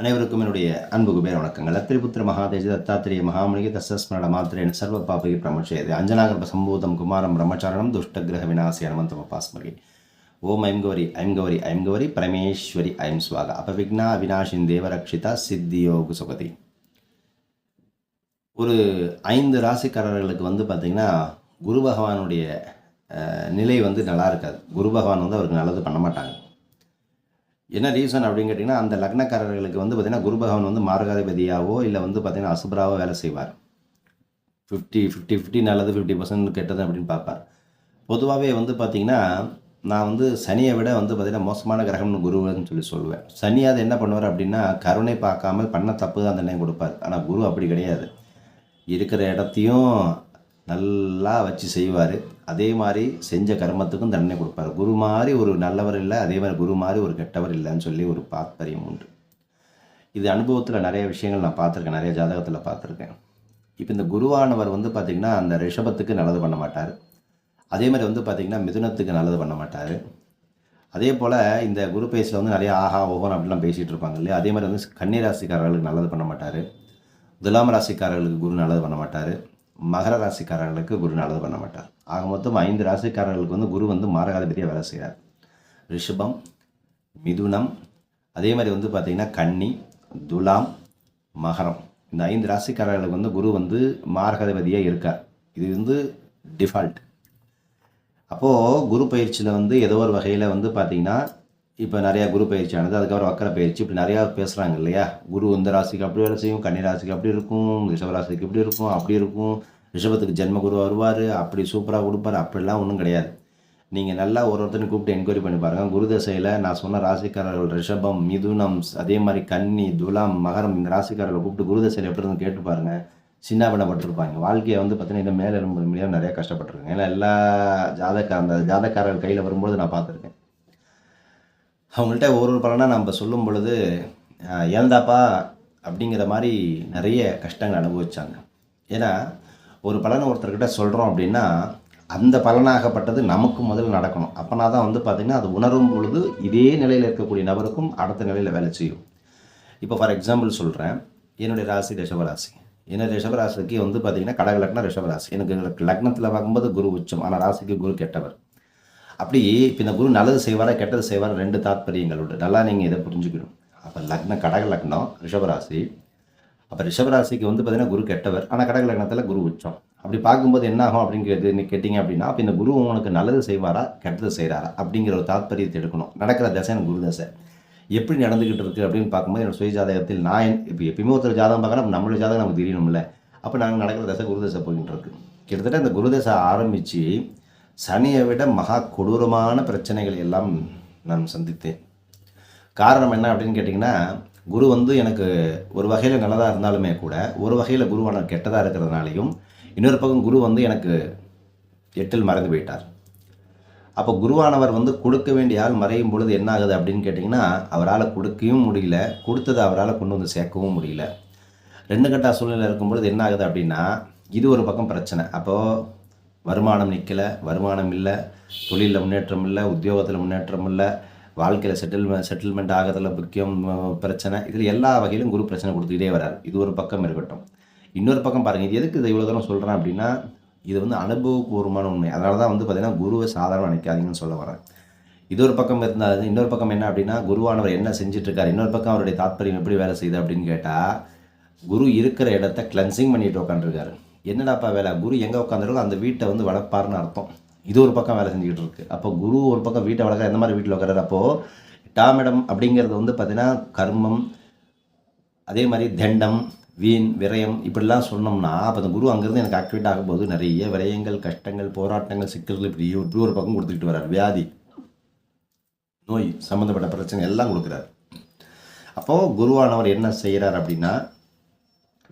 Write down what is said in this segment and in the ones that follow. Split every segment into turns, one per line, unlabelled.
அனைவருக்கும் என்னுடைய அன்பு குபேர வணக்கங்கள். அத்திரிபுத்திர மகாதேஜ தத்தாத்திரிய மகாமணிக தசஸ்மரண மாத்திரேன சர்வ பாபகி பிரமச்சேது அஞ்சனாகர்ப சம்பூதம் குமாரம் பிரம்மச்சாரணம் துஷ்டகிரக விநாசி அனுமந்தம பாஸ்மகி. ஓம் ஐம் கௌரி ஐம் கௌரி ஐம் கௌரி பரமேஸ்வரி ஐம் ஸ்வாக அபவிக்னா அவினாஷின் தேவரக்ஷிதா சித்தியோகு சுகதி ஒரு ஐந்து ராசிக்காரர்களுக்கு வந்து பார்த்திங்கன்னா குரு பகவானுடைய நிலை வந்து நல்லா இருக்காது. குரு பகவான் வந்து அவருக்கு நல்லது பண்ண மாட்டாங்க. என்ன ரீசன் அப்படின்னு கேட்டிங்கன்னா அந்த லக்னக்காரர்களுக்கு வந்து பார்த்திங்கன்னா குரு பகவான் வந்து மார்காதிபதியாவோ இல்லை வந்து பார்த்திங்கன்னா அசுபராவோ வேலை செய்வார். ஃபிஃப்டி ஃபிஃப்டி ஃபிஃப்டி நல்லது ஃபிஃப்டி பர்சன்ட் கெட்டது அப்படின்னு பார்ப்பார். பொதுவாகவே வந்து பார்த்திங்கன்னா நான் வந்து சனியை விட வந்து பார்த்திங்கன்னா மோசமான கிரகம்னு குருன்னு சொல்லி சொல்லுவேன். சனி அதை என்ன பண்ணுவார் அப்படின்னா கருணை பார்க்காம பண்ண தப்பு தான் தண்டனை கொடுப்பார். ஆனால் குரு அப்படி கிடையாது. இருக்கிற இடத்தையும் நல்லா வச்சு செய்வார். அதே மாதிரி செஞ்ச கர்மத்துக்கும் தண்டனை கொடுப்பார். குரு மாதிரி ஒரு நல்லவர் இல்லை அதே மாதிரி குரு மாதிரி ஒரு கெட்டவர் இல்லைன்னு சொல்லி ஒரு பாத்பரியம் உண்டு. இது அனுபவத்தில் நிறைய விஷயங்கள் நான் பார்த்துருக்கேன் நிறைய ஜாதகத்தில் பார்த்துருக்கேன். இப்போ இந்த குருவானவர் வந்து பார்த்திங்கன்னா அந்த ரிஷபத்துக்கு நல்லது பண்ண மாட்டார். அதே மாதிரி வந்து பார்த்திங்கன்னா மிதுனத்துக்கு நல்லது பண்ண மாட்டார். அதே போல் இந்த குரு பேஸில் வந்து நிறைய ஆஹா ஓஹோன் அப்படிலாம் பேசிகிட்டு இருப்பாங்க இல்லையா? அதே மாதிரி வந்து கன்னி ராசிக்காரர்களுக்கு நல்லது பண்ண மாட்டார். துலாம் ராசிக்காரர்களுக்கு குரு நல்லது பண்ண மாட்டார். மகர ராசிக்காரர்களுக்கு குரு நல்லது பண்ண மாட்டார். ஆக மொத்தம் ஐந்து ராசிக்காரர்களுக்கு வந்து குரு வந்து மாரகாதிபதியாக வேலை செய்கிறார் ரிஷபம் மிதுனம் அதே மாதிரி வந்து பார்த்திங்கன்னா கன்னி துலாம் மகரம். இந்த ஐந்து ராசிக்காரர்களுக்கு வந்து குரு வந்து மாரகாதிபதியாக இருக்கார். இது வந்து டிஃபால்ட் அப்போது குரு பயிற்சியில் வந்து ஏதோ ஒரு வகையில் வந்து பார்த்திங்கன்னா இப்போ நிறையா குரு பயிற்சி ஆனது அதுக்கப்புறம் வக்கர பயிற்சி இப்படி நிறையா பேசுகிறாங்க இல்லையா? குரு இந்த ராசிக்கு அப்படி வேலை செய்யும் கன்னி ராசிக்கு அப்படி இருக்கும் ரிஷப ராசிக்கு இப்படி இருக்கும் அப்படி இருக்கும். ரிஷபத்துக்கு ஜென்மகுரு வருவார் அப்படி சூப்பராக கொடுப்பார் அப்படிலாம் ஒன்றும் கிடையாது. நீங்கள் நல்லா ஒரு ஒருத்தரையும் கூப்பிட்டு என்கொயரி பண்ணி பாருங்கள் குரு தசையில் நான் சொன்ன ராசிக்காரர்கள் ரிஷபம் மிதுனம் அதே மாதிரி கன்னி துலாம் மகரம் இந்த ராசிக்காரர்களை கூப்பிட்டு குரு தசையில் எப்படி இருந்து கேட்டு பாருங்கள் சின்ன பண்ணப்பட்டிருப்பாங்க வாழ்க்கையை வந்து பார்த்தீங்கன்னா இந்த மேலே எழும்ப முடியாது நிறையா கஷ்டப்பட்டிருக்கேன். ஏன்னா எல்லா ஜாதக அந்த ஜாதக்காரர்கள் கையில் வரும்போது நான் பார்த்துருக்கேன். அவங்கள்ட்ட ஒரு ஒரு பலனாக நம்ம சொல்லும் பொழுது ஏந்தாப்பா? அப்படிங்கிற மாதிரி நிறைய கஷ்டங்கள் அனுபவிச்சாங்க. ஏன்னா ஒரு பலனை ஒருத்தர்கிட்ட சொல்கிறோம் அப்படின்னா அந்த பலனாகப்பட்டது நமக்கு முதல்ல நடக்கணும். அப்போனா தான் வந்து பார்த்திங்கன்னா அது உணரும் பொழுது இதே நிலையில் இருக்கக்கூடிய நபருக்கும் அடுத்த நிலையில் வேலை செய்யும். இப்போ ஃபார் எக்ஸாம்பிள் சொல்கிறேன் என்னுடைய ராசி ரிஷபராசி. என்னுடைய ரிஷபராசிக்கு வந்து பார்த்திங்கன்னா கடக லக்னம் ரிஷபராசி. எனக்கு லக்னத்தில் பார்க்கும்போது குரு உச்சம். ஆனால் ராசிக்கு குரு கெட்டவர். அப்படி இப்போ இந்த குரு நல்லது செய்வாரா கெட்டது செய்வாரா ரெண்டு தாத்பரியங்கள் உண்டு. நல்லா நீங்கள் இதை புரிஞ்சுக்கணும். அப்போ லக்னம் கடக லக்னம் ரிஷபராசி. அப்போ ரிஷபராசிக்கு வந்து பார்த்தீங்கன்னா குரு கெட்டவர். ஆனால் கடக லக்னத்தில் குரு உச்சம். அப்படி பார்க்கும்போது என்ன ஆகும் அப்படின்னு கேட்டு நீ கேட்டிங்க அப்படின்னா அப்போ இந்த குரு உங்களுக்கு நல்லது செய்வாரா கெட்டது செய்கிறாரா அப்படிங்கிற ஒரு தாத்பரியத்தை எடுக்கணும். நடக்கிற தசை எனக்கு குரு தசை. எப்படி நடந்துக்கிட்டு இருக்குது அப்படின்னு பார்க்கும்போது என்னோட சுய ஜாதகத்தில் நான் இப்போ எப்பயுமே ஒருத்தர் ஜாதகம் பார்க்குறோம் நம்மளோட ஜாதகம் நமக்கு தெரியணும்ல. அப்போ நாங்கள் நடக்கிற தசை குரு தசை போயிட்டு இருக்கு. கிட்டத்தட்ட இந்த குரு தசை ஆரம்பித்து சனியை விட மகா கொடூரமான பிரச்சனைகள் எல்லாம் நான் சந்தித்தேன். காரணம் என்ன அப்படின்னு கேட்டிங்கன்னா குரு வந்து எனக்கு ஒரு வகையில் நல்லதாக இருந்தாலுமே கூட ஒரு வகையில் குருவான கெட்டதாக இருக்கிறதுனாலையும் இன்னொரு பக்கம் குரு வந்து எனக்கு எட்டில் மறைந்து போயிட்டார். அப்போ குருவானவர் வந்து கொடுக்க வேண்டிய ஆள் மறையும் பொழுது என்ன ஆகுது அப்படின்னு கேட்டிங்கன்னா அவரால் கொடுக்கவும் முடியல கொடுத்ததை அவரால் கொண்டு வந்து சேர்க்கவும் முடியல. ரெண்டு கட்டா சூழ்நிலை இருக்கும்பொழுது என்ன ஆகுது அப்படின்னா இது ஒரு பக்கம் பிரச்சனை. அப்போது வருமானம் நிற்கலை வருமானம் இல்லை தொழிலில் முன்னேற்றம் இல்லை உத்தியோகத்தில் முன்னேற்றம் இல்லை வாழ்க்கையில் செட்டில்மெண்ட் செட்டில்மெண்ட் ஆகிறதுல முக்கியம் பிரச்சனை. இதில் எல்லா வகையிலும் குரு பிரச்சனை கொடுத்துக்கிட்டே வரார் இது ஒரு பக்கம் இருக்கட்டும். இன்னொரு பக்கம் பாருங்கள் இது எதுக்கு இதை இவ்வளோ தூரம் சொல்கிறேன் அப்படின்னா இது வந்து அனுபவபூர்வமான உண்மை. அதனால தான் வந்து பார்த்திங்கன்னா குருவை சாதாரண நினைக்காதீங்கன்னு சொல்ல வரேன். இது ஒரு பக்கம் இருந்தால் இன்னொரு பக்கம் என்ன அப்படின்னா குருவானவர் என்ன செஞ்சுட்டு இன்னொரு பக்கம் அவருடைய தாத்பரியம் எப்படி வேலை செய்யுது அப்படின்னு கேட்டால் குரு இருக்கிற இடத்த கிளென்சிங் பண்ணிட்டு உட்காந்துருக்காரு என்னடாப்பா வேலை? குரு எங்கே உட்காந்துருக்கோ அந்த வீட்டை வந்து வளர்ப்பாருன்னு அர்த்தம். இது ஒரு பக்கம் வேலை செஞ்சுக்கிட்டு இருக்கு. அப்போ குரு ஒரு பக்கம் வீட்டை வளர்க்குற எந்த மாதிரி வீட்டில் உட்காராரு அப்போது எட்டாம் இடம் அப்படிங்கிறது வந்து பார்த்தீங்கன்னா கர்மம் அதே மாதிரி தண்டம் வீண் விரயம் இப்படிலாம் சொன்னோம்னா அப்போ அந்த குரு அங்கேருந்து எனக்கு ஆக்டிவேட் ஆகும்போது நிறைய விரயங்கள் கஷ்டங்கள் போராட்டங்கள் சிக்கல்கள் இப்படி இப்படி ஒரு பக்கம் கொடுத்துக்கிட்டு வர்றார். வியாதி நோய் சம்மந்தப்பட்ட பிரச்சனை எல்லாம் கொடுக்குறாரு. அப்போது குருவானவர் என்ன செய்கிறார் அப்படின்னா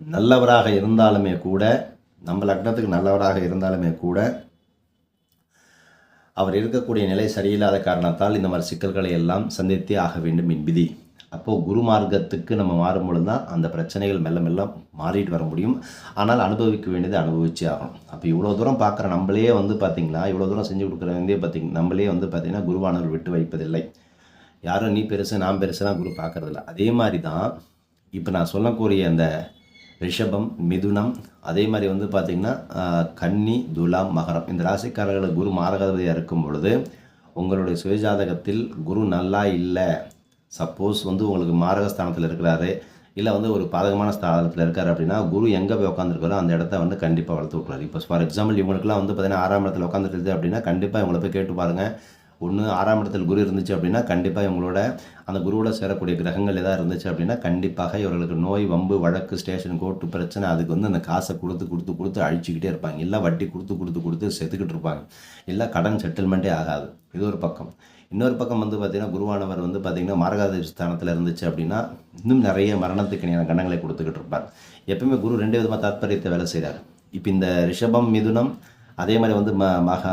நல்லவராக இருந்தாலுமே கூட நம்ம லக்னத்துக்கு நல்லவராக இருந்தாலுமே கூட அவர் இருக்கக்கூடிய நிலை சரியில்லாத காரணத்தால் இந்த மாதிரி சிக்கல்களை எல்லாம் சந்தித்தே ஆக வேண்டும் என் விதி. அப்போது குரு மார்க்கத்துக்கு நம்ம மாறும் பொழுது தான் அந்த பிரச்சனைகள் மெல்ல மெல்ல மாறிட்டு வர முடியும். ஆனால் அனுபவிக்க வேண்டியது அனுபவிச்சே ஆகணும். அப்போ இவ்வளோ தூரம் பார்க்குற நம்மளே வந்து பார்த்திங்களா இவ்வளோ தூரம் செஞ்சு கொடுக்குறவங்க பார்த்திங்க நம்மளே வந்து பார்த்திங்கன்னா குருவானவர் விட்டு வைப்பதில்லை. யாரும் நீ பெருசு நான் பெருசுலாம் குரு பார்க்குறதில்ல. அதே மாதிரி தான் இப்போ நான் சொல்லக்கூடிய அந்த ரிஷபம் மிதுனம் அதே மாதிரி வந்து பார்த்திங்கன்னா கன்னி துலாம் மகரம். இந்த ராசிக்காரர்களுக்கு குரு மாரகாதிபதியாக இருக்கும் பொழுது உங்களுடைய சுயஜாதகத்தில் குரு நல்லா இல்லை. சப்போஸ் வந்து உங்களுக்கு மாரகஸ்தானத்தில் இருக்கிறாரு இல்லை வந்து ஒரு பாதகமான ஸ்தானத்தில் இருக்கார் அப்படின்னா குரு எங்கே போய் உட்காந்துருக்காரோ அந்த இடத்த வந்து கண்டிப்பாக வளர்த்து விட்றாரு இப்போ ஃபார் எக்ஸாம்பிள் இவங்களுக்குலாம் வந்து பார்த்தீங்கன்னா ஆறாம் இடத்துல உட்காந்துருக்குது அப்படின்னா கண்டிப்பாக இவங்களை போய் கேட்டு பாருங்கள் ஒன்று ஆறாம் இடத்தில் குரு இருந்துச்சு அப்படின்னா கண்டிப்பாக இவங்களோட அந்த குருவோட சேரக்கூடிய கிரகங்கள் எதாவது இருந்துச்சு அப்படின்னா கண்டிப்பாக இவர்களுக்கு நோய் வம்பு வழக்கு ஸ்டேஷன் கோர்ட்டு பிரச்சனை அதுக்கு வந்து அந்த காசை கொடுத்து கொடுத்து கொடுத்து அழிச்சிக்கிட்டே இருப்பாங்க. இல்லை வட்டி கொடுத்து கொடுத்து கொடுத்து செத்துக்கிட்டு இருப்பாங்க. இல்லை கடன் செட்டில்மெண்ட்டே ஆகாது. இது ஒரு பக்கம். இன்னொரு பக்கம் வந்து பார்த்திங்கன்னா குருவானவர் வந்து பார்த்திங்கன்னா மாரகாதி ஸ்தானத்தில் இருந்துச்சு அப்படின்னா இன்னும் நிறைய மரணத்துக்கு இணையான கண்டங்களை கொடுத்துக்கிட்டு இருப்பார். எப்பவுமே குரு ரெண்டு விதமாக தாத்பரியத்தை வேலை செய்கிறார் இப்போ இந்த ரிஷபம் மிதுனம் அதே மாதிரி வந்து ம மக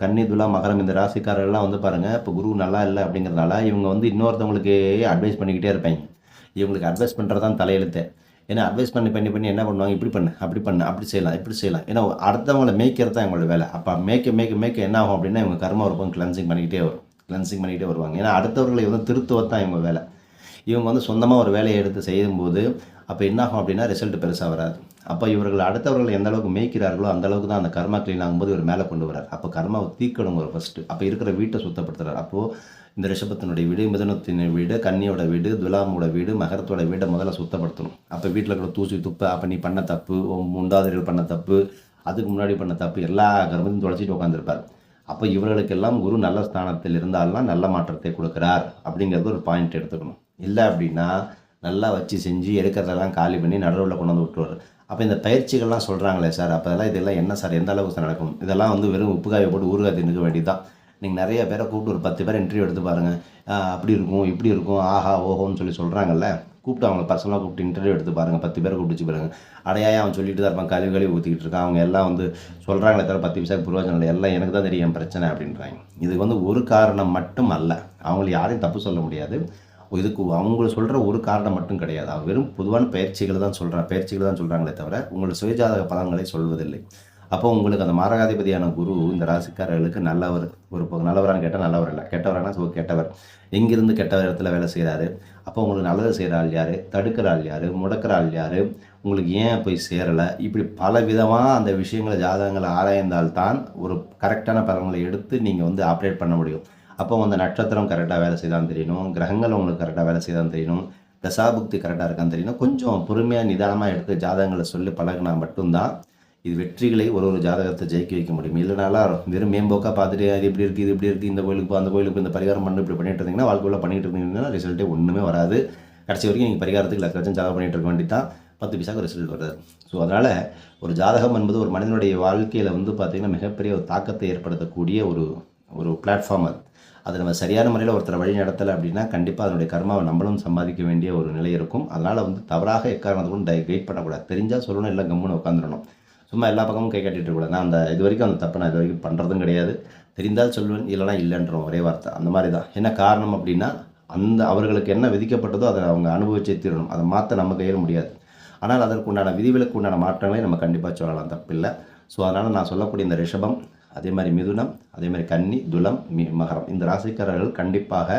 கன்னி துலா மகரம் இந்த ராசிக்காரர்கள்லாம் வந்து பாருங்கள் இப்போ குரு நல்லா இல்லை அப்படிங்கிறதுனால இவங்க வந்து இன்னொருத்தவங்களுக்கு அட்வைஸ் பண்ணிக்கிட்டே இருப்பாங்க இவங்களுக்கு அட்வைஸ் பண்ணுறது தான் தலையெழுத்து. ஏன்னா அட்வைஸ் பண்ணி பண்ணி பண்ணி என்ன பண்ணுவாங்க? இப்படி பண்ணு அப்படி பண்ணு அப்படி செய்யலாம் இப்படி செய்யலாம். ஏன்னா அடுத்தவங்களை மேய்க்கிறது தான் எங்களோட வேலை. அப்போ மேய்க்க மேய்க்க மேய்க்க என்ன ஆகும் அப்படின்னா இவங்க கர்ம இருப்பாங்க கிளன்சிங் பண்ணிக்கிட்டே வரும். கிளன்சிங் பண்ணிக்கிட்டே வருவாங்க. ஏன்னா அடுத்தவர்களை வந்து திருத்துவது தான் இவங்க வேலை. இவங்க வந்து சொந்தமாக ஒரு வேலையை எடுத்து செய்யும்போது அப்போ என்ன ஆகும் அப்படின்னா ரிசல்ட் பெருசாக வராது. அப்போ இவர்கள் அடுத்தவர்கள் எந்த அளவுக்கு மேய்க்கிறார்களோ அந்த அளவுக்கு தான் அந்த கர்மா க்ளீன் ஆகும்போது இவர் மேலே கொண்டு வரார் அப்போ கர்மாவை தீக்கணும் ஒரு ஃபஸ்ட்டு அப்போ இருக்கிற வீட்டை சுத்தப்படுத்துறார். அப்போது இந்த ரிஷபத்தினுடைய வீடு மிதனத்தின் வீடு கன்னியோட வீடு துலாமோட வீடு மகரத்தோட வீடை முதல்ல சுத்தப்படுத்தணும். அப்போ வீட்டில் இருக்கிற தூசி துப்பை அப்போ நீ பண்ண தப்பு உன் முண்டாதிரிகள் பண்ண தப்பு அதுக்கு முன்னாடி பண்ண தப்பு எல்லா கர்மத்தையும் தொலைச்சிட்டு உட்காந்துருப்பார் அப்போ இவர்களுக்கெல்லாம் குரு நல்ல ஸ்தானத்தில் இருந்தால்தான் நல்ல மாற்றத்தை கொடுக்குறார் அப்படிங்கிறது ஒரு பாயிண்ட் எடுத்துக்கணும். இல்லை அப்படின்னா நல்லா வச்சு செஞ்சு எடுக்கிறதெல்லாம் காலி பண்ணி நடுவில் கொண்டு வந்து விட்டுருவார். அப்போ இந்த பயிற்சிகள்லாம் சொல்கிறாங்களே சார். அப்போ இதெல்லாம் இதெல்லாம் என்ன சார்? எந்த அளவுக்கு சார் நடக்கும்? இதெல்லாம் வந்து வெறும் உப்பு போட்டு ஊறுகாய் தின்னுக்க வேண்டியதுதான். நீங்கள் நிறைய பேரை கூப்பிட்டு ஒரு பத்து பேர் இன்டர்வியூ எடுத்து பாருங்கள் அப்படி இருக்கும் இப்படி இருக்கும் ஆஹா ஓஹோன்னு சொல்லி சொல்கிறாங்கல்ல கூப்பிட்டு அவங்கள பர்சனலாக கூப்பிட்டு இன்டர்வியூ எடுத்து பாருங்கள் பத்து பேரை கூப்பிட்டு பாருங்க. அடையாய அவன் சொல்லிட்டு தான் இருப்பான். கழிவு கழுவி ஊற்றிக்கிட்டு இருக்கான். அவங்க எல்லாம் வந்து சொல்கிறாங்களே தவிர பத்து விஷயம் பிரயோஜனம் இல்லை. எல்லாம் எனக்கு தான் தெரியும் பிரச்சனை அப்படின்றாங்க. இதுக்கு வந்து ஒரு காரணம் மட்டும் அல்ல. அவங்கள யாரையும் தப்பு சொல்ல முடியாது. இதுக்கு அவங்க சொல்கிற ஒரு காரணம் மட்டும் கிடையாது. அவன் வெறும் பொதுவான பயிற்சிகளை தான் சொல்கிறான் பயிற்சிகளை தான் சொல்கிறாங்களே தவிர உங்களோட சுயஜாதக பலன்களை சொல்வதில்லை. அப்போ உங்களுக்கு அந்த மாரகாதிபதியான குரு இந்த ராசிக்காரர்களுக்கு நல்லவர் ஒரு நல்லவரான்னு கேட்டால் நல்லவர் இல்லை. கெட்டவரானா ஸோ கெட்டவர். எங்கிருந்து கெட்டவர் இடத்துல வேலை செய்கிறாரு அப்போ உங்களுக்கு நல்லது செய்கிற ஆள் யார்? தடுக்கிற ஆள் யார்? முடக்கிற ஆள் யார்? உங்களுக்கு ஏன் போய் சேரலை? இப்படி பல விதமாக அந்த விஷயங்களை ஜாதகங்களை ஆராய்ந்தால்தான் ஒரு கரெக்டான பலன்களை எடுத்து நீங்கள் வந்து ஆப்ரேட் பண்ண முடியும். அப்போ அந்த நட்சத்திரம் கரெக்டாக வேலை செய்தான் தெரியணும். கிரகங்கள் உங்களுக்கு கரெக்டாக வேலை செய்தான் தெரியணும். தசாபுக்தி கரெக்டாக இருக்கான்னு தெரியணும். கொஞ்சம் பொறுமையாக நிதானமாக எடுத்து ஜாதகங்களை சொல்லி பழகினா மட்டும்தான் இது வெற்றிகளை ஒரு ஒரு ஜாதகத்தை ஜெயிக்க வைக்க முடியும். இல்லைனாலும் வெறும் மேம்போக்காக பார்த்துட்டு அது இப்படி இருக்குது இது இப்படி இருக்குது இந்த கோயிலுக்கு போ அந்த கோயிலுக்கு இந்த பரிகாரம் பண்ணு இப்படி பண்ணிட்டு இருந்தீங்கன்னா வாழ்க்கையில் பண்ணிட்டு இருந்தீங்கன்னா ரிசல்ட்டே ஒன்றுமே வராது. கடைசி வரைக்கும் நீங்கள் பரிகாரத்துக்கு லட்ச லட்சம் செலவு பண்ணிட்டு இருக்க வேண்டி தான் பத்து பைசாக்கு ரிசல்ட் வருது. ஸோ அதனால் ஒரு ஜாதகம் என்பது ஒரு மனிதனுடைய வாழ்க்கையில் வந்து பார்த்திங்கன்னா மிகப்பெரிய ஒரு தாக்கத்தை ஏற்படுத்தக்கூடிய ஒரு ஒரு பிளாட்ஃபார்ம் அது. அது நம்ம சரியான முறையில் ஒருத்தரை வழி நடத்தலை அப்படின்னா கண்டிப்பாக அதனுடைய கர்மாவை நம்மளும் சம்பாதிக்க வேண்டிய ஒரு நிலை இருக்கும். அதனால் வந்து தவறாக எக்காரணத்துக்கும் டை கைட் பண்ணக்கூடாது. தெரிஞ்சால் சொல்லணும் இல்லை கம்முன்னு உட்காந்துடணும் சும்மா எல்லா பக்கமும் கை காட்டிட்டு இருக்கக்கூடாது. நான் அந்த இது வரைக்கும் அந்த தப்பை நான் இது வரைக்கும் பண்ணுறதும் கிடையாது. தெரிந்தால் சொல்லுவேன் இல்லைனா இல்லைன்ற ஒரே வார்த்தை. அந்த மாதிரி தான். என்ன காரணம் அப்படின்னா அந்த அவர்களுக்கு என்ன விதிக்கப்பட்டதோ அதை அவங்க அனுபவிச்சே தீரணும். அதை மாற்ற நம்ம கையில் முடியாது. ஆனால் அதற்கு உண்டான விதிவிலக்கு உண்டான மாற்றங்களை நம்ம கண்டிப்பாக சொல்லலாம். தப்பில்லை. ஸோ அதனால் நான் சொல்லக்கூடிய இந்த ரிஷபம் அதே மாதிரி மிதுனம் அதே மாதிரி கன்னி துலம் மி மகரம். இந்த ராசிக்காரர்கள் கண்டிப்பாக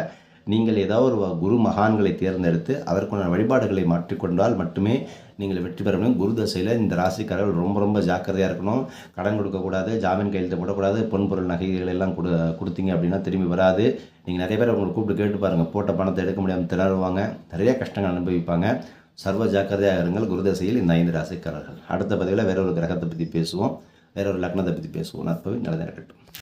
நீங்கள் ஏதாவது ஒரு குரு மகான்களை தேர்ந்தெடுத்து அதற்குண்டான வழிபாடுகளை மாற்றிக்கொண்டால் மட்டுமே நீங்கள் வெற்றி பெற முடியும். குரு தசையில் இந்த ராசிக்காரர்கள் ரொம்ப ரொம்ப ஜாக்கிரதையாக இருக்கணும். கடன் கொடுக்கக்கூடாது ஜாமீன் கையெழுத்து போடக்கூடாது பொன்பொருள் நகைகள் எல்லாம் கொடு கொடுத்தீங்க அப்படின்னா திரும்பி வராது. நீங்கள் நிறைய பேர் உங்களை கூப்பிட்டு கேட்டு பாருங்கள் போட்ட பணத்தை எடுக்க முடியாமல் திணறுவாங்க. நிறைய கஷ்டங்கள் அனுபவிப்பாங்க. சர்வ ஜாக்கிரதையாக இருங்கள். குருதசையில் இந்த ஐந்து ராசிக்காரர்கள். அடுத்த பதிவில் வேற ஒரு கிரகத்தை பற்றி பேசுவோம். வேற ஒரு லக்னத்தை பற்றி பேசுவோம். நற்பவி நல்லதாக இருக்கட்டும்.